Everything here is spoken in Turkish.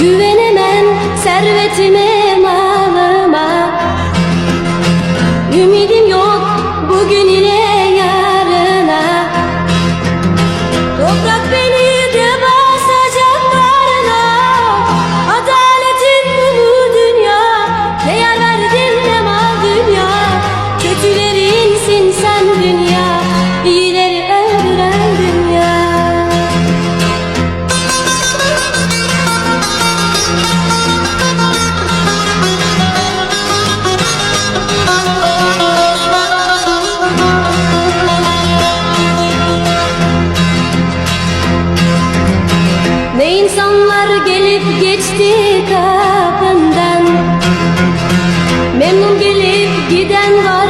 Güvenemem servetime Ne insanlar gelip geçti kapından Memnun gelip giden var